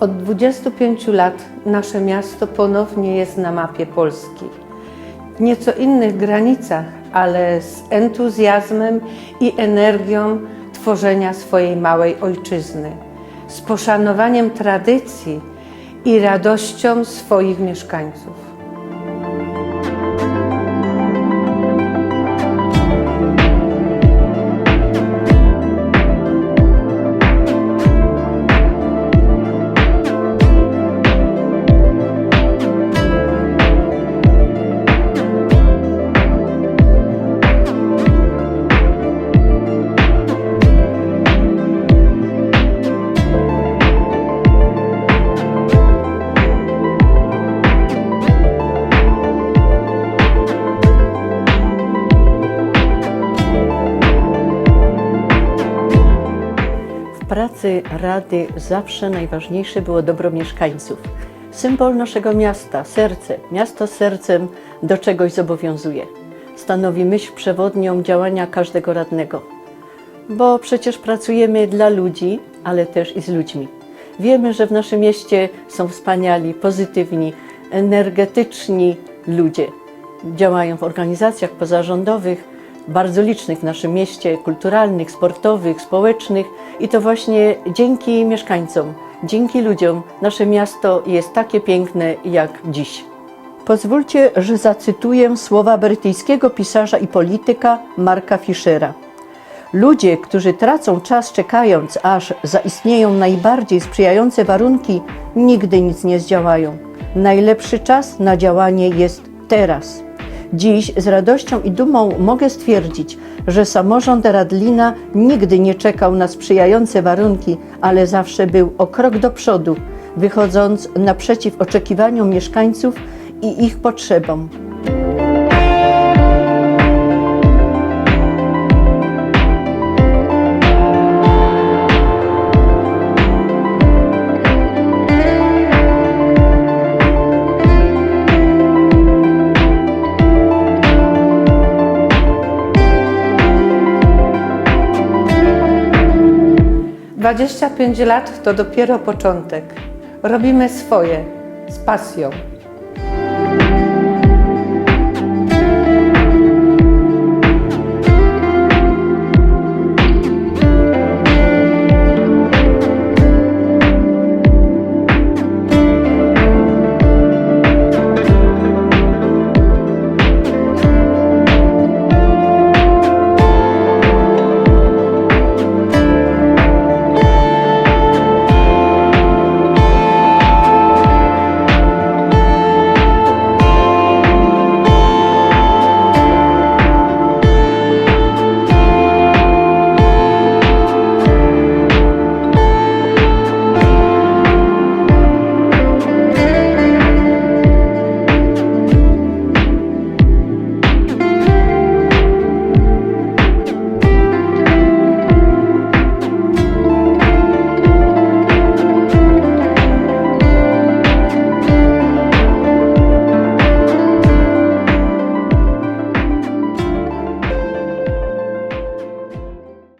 Od 25 lat nasze miasto ponownie jest na mapie Polski. W nieco innych granicach, ale z entuzjazmem i energią tworzenia swojej małej ojczyzny, z poszanowaniem tradycji i radością swoich mieszkańców. Pracy Rady zawsze najważniejsze było dobro mieszkańców. Symbol naszego miasta, serce. Miasto sercem do czegoś zobowiązuje. Stanowi myśl przewodnią działania każdego radnego. Bo przecież pracujemy dla ludzi, ale też i z ludźmi. Wiemy, że w naszym mieście są wspaniali, pozytywni, energetyczni ludzie. Działają w organizacjach pozarządowych, bardzo licznych w naszym mieście, kulturalnych, sportowych, społecznych i to właśnie dzięki mieszkańcom, dzięki ludziom nasze miasto jest takie piękne jak dziś. Pozwólcie, że zacytuję słowa brytyjskiego pisarza i polityka Marka Fischera. Ludzie, którzy tracą czas czekając, aż zaistnieją najbardziej sprzyjające warunki, nigdy nic nie zdziałają. Najlepszy czas na działanie jest teraz. Dziś z radością i dumą mogę stwierdzić, że samorząd Radlina nigdy nie czekał na sprzyjające warunki, ale zawsze był o krok do przodu, wychodząc naprzeciw oczekiwaniom mieszkańców i ich potrzebom. Dwadzieścia pięć lat to dopiero początek. Robimy swoje z pasją.